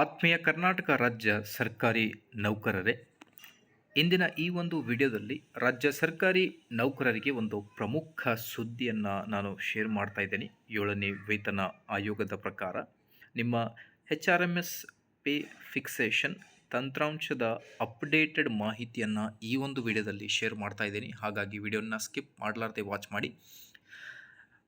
ಆತ್ಮೀಯ ಕರ್ನಾಟಕ ರಾಜ್ಯ ಸರ್ಕಾರಿ ನೌಕರರೇ, ಇಂದಿನ ಈ ಒಂದು ವಿಡಿಯೋದಲ್ಲಿ ರಾಜ್ಯ ಸರ್ಕಾರಿ ನೌಕರರಿಗೆ ಒಂದು ಪ್ರಮುಖ ಸುದ್ದಿಯನ್ನು ನಾನು ಶೇರ್ ಮಾಡ್ತಾ ಇದ್ದೀನಿ. ಏಳನೇ ವೇತನ ಆಯೋಗದ ಪ್ರಕಾರ ನಿಮ್ಮ H R M S pay fixation ತಂತ್ರಾಂಶದ updated ಮಾಹಿತಿಯನ್ನು ಈ ಒಂದು ವಿಡಿಯೋದಲ್ಲಿ ಶೇರ್ ಮಾಡ್ತಾ ಇದ್ದೀನಿ. ಹಾಗಾಗಿ ವಿಡಿಯೋನ ಸ್ಕಿಪ್ ಮಾಡಲಾರ್ದೆ ವಾಚ್ ಮಾಡಿ.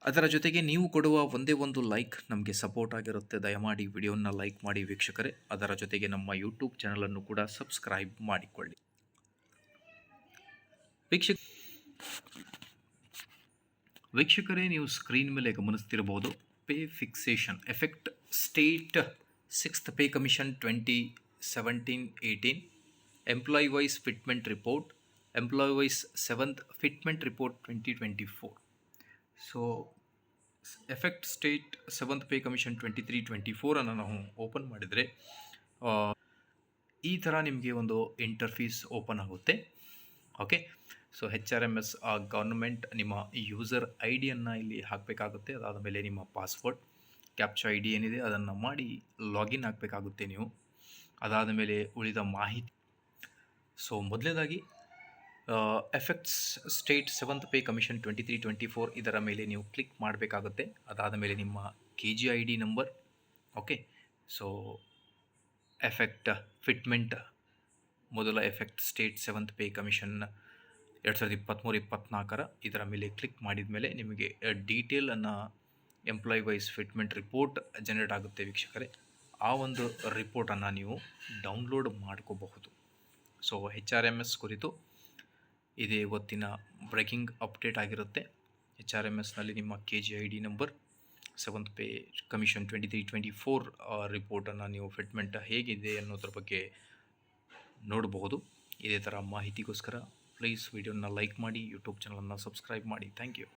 ಅದರ ಜೊತೆಗೆ ನೀವು ಕೊಡುವ ಒಂದೇ ಒಂದು ಲೈಕ್ ನಮಗೆ ಸಪೋರ್ಟ್ ಆಗಿರುತ್ತೆ. ದಯಮಾಡಿ ವಿಡಿಯೋನ ಲೈಕ್ ಮಾಡಿ ವೀಕ್ಷಕರೇ. ಅದರ ಜೊತೆಗೆ ನಮ್ಮ ಯೂಟ್ಯೂಬ್ ಚಾನಲನ್ನು ಕೂಡ ಸಬ್ಸ್ಕ್ರೈಬ್ ಮಾಡಿಕೊಳ್ಳಿ. ವೀಕ್ಷಕ ವೀಕ್ಷಕರೇ, ನೀವು ಸ್ಕ್ರೀನ್ ಮೇಲೆ ಗಮನಿಸ್ತಿರಬಹುದು. Pay fixation effect state sixth pay commission twenty seventeen eighteen employee wise fitment report employee wise seventh fitment report twenty twenty four so effect state seventh pay commission twenty three twenty ಫೋರನ್ನು ನಾವು open ಮಾಡಿದರೆ ಈ ಥರ ನಿಮಗೆ ಒಂದು interface open ಆಗುತ್ತೆ. Okay so H R M S government ನಿಮ್ಮ user I ಡಿಯನ್ನು ಇಲ್ಲಿ ಹಾಕಬೇಕಾಗುತ್ತೆ. ಅದಾದ ಮೇಲೆ ನಿಮ್ಮ ಪಾಸ್ವರ್ಡ್ ಕ್ಯಾಪ್ಚಾ ಐ ಡಿ ಏನಿದೆ ಅದನ್ನು ಮಾಡಿ ಲಾಗಿನ್ ಆಗಬೇಕಾಗುತ್ತೆ ನೀವು. ಅದಾದ ಮೇಲೆ ಉಳಿದ ಮಾಹಿತಿ. ಸೊ ಮೊದಲನೇದಾಗಿ effects state seventh pay commission twenty three twenty four ಇದರ ಮೇಲೆ ನೀವು ಕ್ಲಿಕ್ ಮಾಡಬೇಕಾಗುತ್ತೆ. ಅದಾದ ಮೇಲೆ ನಿಮ್ಮ K G I D number okay so effect fitment ಮೊದಲ effect state seventh pay commission ಎರಡು ಸಾವಿರದ ಇಪ್ಪತ್ತ್ಮೂರು ಇಪ್ಪತ್ತ್ನಾಲ್ಕರ ಇದರ ಮೇಲೆ ಕ್ಲಿಕ್ ಮಾಡಿದ ಮೇಲೆ ನಿಮಗೆ ಡೀಟೇಲನ್ನು employee wise fitment report generate ಆಗುತ್ತೆ ವೀಕ್ಷಕರೇ. ಆ ಒಂದು ರಿಪೋರ್ಟನ್ನು ನೀವು ಡೌನ್ಲೋಡ್ ಮಾಡ್ಕೋಬಹುದು. So H R M S ಕುರಿತು ಇದೇ ಇವತ್ತಿನ ಬ್ರೇಕಿಂಗ್ ಅಪ್ಡೇಟ್ ಆಗಿರುತ್ತೆ. ಎಚ್ ಆರ್ ಎಂ ಎಸ್ನಲ್ಲಿ ನಿಮ್ಮ K G I D number seventh pay commission twenty three twenty four ರಿಪೋರ್ಟನ್ನು ನೀವು ಫಿಟ್ಮೆಂಟ್ ಹೇಗಿದೆ ಅನ್ನೋದ್ರ ಬಗ್ಗೆ ನೋಡಬಹುದು ಇದೇ ಥರ ಮಾಹಿತಿಗೋಸ್ಕರ ಪ್ಲೀಸ್ ವಿಡಿಯೋನ ಲೈಕ್ ಮಾಡಿ ಯೂಟ್ಯೂಬ್ ಚಾನಲನ್ನು ಸಬ್ಸ್ಕ್ರೈಬ್ ಮಾಡಿ. Thank you